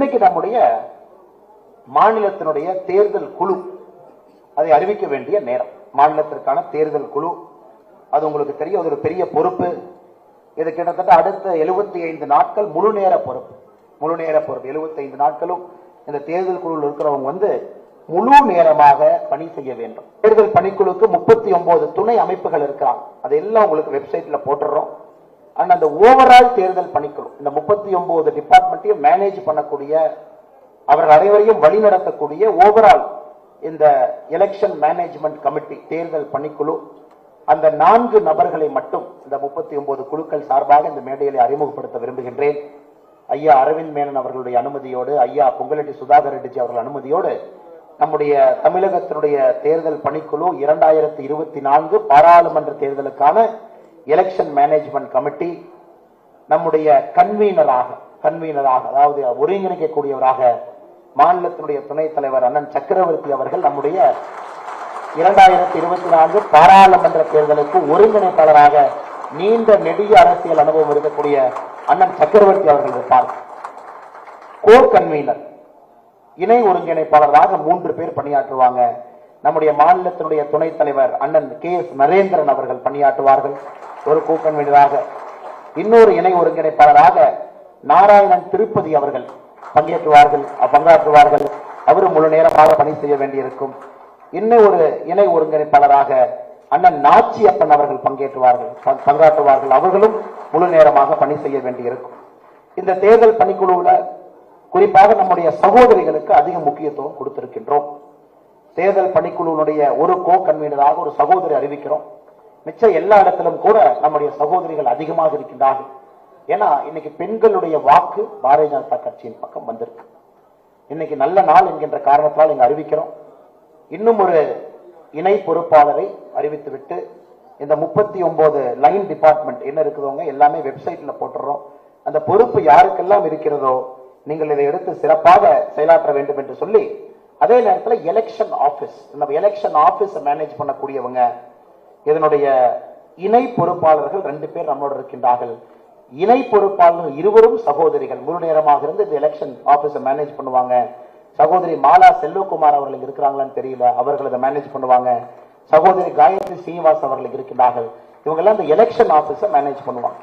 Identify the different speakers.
Speaker 1: இன்னைக்கு நம்முடைய மாநிலத்தினுடைய தேர்தல் குழு அதை அறிவிக்க வேண்டிய நேரம். மாநிலத்திற்கான தேர்தல் குழு. அது உங்களுக்கு தெரியும் ஒரு பெரிய பொறுப்பு. இது கிட்டத்தட்ட அடுத்த 75 ஐந்து நாட்கள் முழு நேர பொறுப்பு. முழு நேர பொறுப்பு. 75 நாட்களும் இந்த தேர்தல் குழுவில் இருக்கிறவங்க வந்து முழு நேரமாக பணி செய்ய வேண்டும். தேர்தல் பணிக்குழுக்கு முப்பத்தி ஒன்பது துணை அமைப்புகள் இருக்கிறாங்க. அதெல்லாம் உங்களுக்கு வெப்சைட்ல போட்டுறோம். அண்ட் அந்த ஓவரால் தேர்தல் பணிக்குழு இந்த முப்பத்தி ஒன்பது டிபார்ட்மெண்ட்டையும் மேனேஜ் பண்ணக்கூடிய அவர்கள் அனைவரையும் வழிநடத்தக்கூடிய ஓவரால் இந்த எலெக்ஷன் மேனேஜ்மெண்ட் கமிட்டி தேர்தல் பணிக்குழு அந்த நான்கு நபர்களை மட்டும் இந்த முப்பத்தி ஒன்பது குழுக்கள் சார்பாக இந்த மேடையிலே அறிமுகப்படுத்த விரும்புகின்றேன். ஐயா அரவிந்த் மேனன் அவர்களுடைய அனுமதியோடு ஐயா பொங்கலட்டி சுதாகர் ரெட்டிஜி அவர்கள் அனுமதியோடு நம்முடைய தமிழகத்தினுடைய தேர்தல் பணிக்குழு இரண்டாயிரத்தி இருபத்தி நான்கு பாராளுமன்ற தேர்தலுக்கான எலெக்ஷன் மேனேஜ்மெண்ட் கமிட்டி நம்முடைய கன்வீனராக கன்வீனராக அதாவது ஒருங்கிணைக்கக்கூடியவராக மாநிலத்தினுடைய துணைத் தலைவர் அண்ணன் சக்கரவர்த்தி அவர்கள் நம்முடைய இரண்டாயிரத்தி இருபத்தி நான்கு பாராளுமன்ற தேர்தலுக்கு ஒருங்கிணைப்பாளராக நீண்ட நெடிய அரசியல் அனுபவம் இருக்கக்கூடிய அண்ணன் சக்கரவர்த்தி அவர்கள் இருப்பார். கோ கன்வீனர் இணை ஒருங்கிணைப்பாளராக மூன்று பேர் பணியாற்றுவாங்க. நம்முடைய மாநிலத்தினுடைய துணைத் தலைவர் அண்ணன் கே எஸ் நரேந்திரன் அவர்கள் பணியாற்றுவார்கள். ஒரு கூட்டம் கன்வீனராக இன்னொரு இணை ஒருங்கிணைப்பாளராக நாராயணன் திருப்பதி அவர்கள் பங்கேற்றுவார்கள் பங்காற்றுவார்கள். அவரும் முழு நேரமாக பணி செய்ய வேண்டியிருக்கும். இன்னும் ஒரு இணை ஒருங்கிணைப்பாளராக அண்ணன் நாச்சியப்பன் அவர்கள் பங்கேற்றுவார்கள் பங்காற்றுவார்கள். அவர்களும் முழு நேரமாக பணி செய்ய வேண்டியிருக்கும். இந்த தேர்தல் பணிக்குழுவுல குறிப்பாக நம்முடைய சகோதரிகளுக்கு அதிக முக்கியத்துவம் கொடுத்திருக்கின்றோம். தேர்தல் பணிக்குழுவினுடைய ஒரு கோ கன்வீனராக ஒரு சகோதரி அறிவிக்கிறோம். மிச்ச எல்லா இடத்திலும் கூட நம்முடைய சகோதரிகள் அதிகமாக இருக்கின்றார்கள். ஏன்னா இன்னைக்கு பெண்களுடைய வாக்கு பாரதிய ஜனதா கட்சியின் பக்கம் வந்திருக்கு. இன்னைக்கு நல்ல நாள் என்கின்ற காரணத்தால் இங்க அறிவிக்கிறோம். இன்னும் ஒரு இணை பொறுப்பாளரை அறிவித்துவிட்டு இந்த முப்பத்தி ஒன்பது லைன் டிபார்ட்மெண்ட் என்ன இருக்குதோங்க எல்லாமே வெப்சைட்ல போட்டுறோம். அந்த பொறுப்பு யாருக்கெல்லாம் இருக்கிறதோ நீங்கள் இதை எடுத்து சிறப்பாக செயலாற்ற வேண்டும் என்று சொல்லி அதே நேரத்தில் எலெக்ஷன் ஆபீஸ் நம்ம எலெக்ஷன் ஆபீஸ் மேனேஜ் பண்ணக்கூடியவங்க இதனுடைய இணை பொறுப்பாளர்கள் ரெண்டு பேர் நம்மளோட இருக்கின்றார்கள். இணை பொறுப்பாளர்கள் இருவரும் சகோதரிகள். முழு நேரமாக இருந்து இந்த எலெக்ஷன் ஆபீஸ மேனேஜ் பண்ணுவாங்க. சகோதரி மாலா செல்வகுமார் அவர்கள் இருக்கிறாங்களான்னு தெரியல. அவர்கள் அதை மேனேஜ் பண்ணுவாங்க. சகோதரி காயத்ரி சீனிவாஸ் அவர்களுக்கு இருக்கின்றார்கள். இவங்க எல்லாம் இந்த எலெக்ஷன் ஆபீஸ மேனேஜ் பண்ணுவாங்க.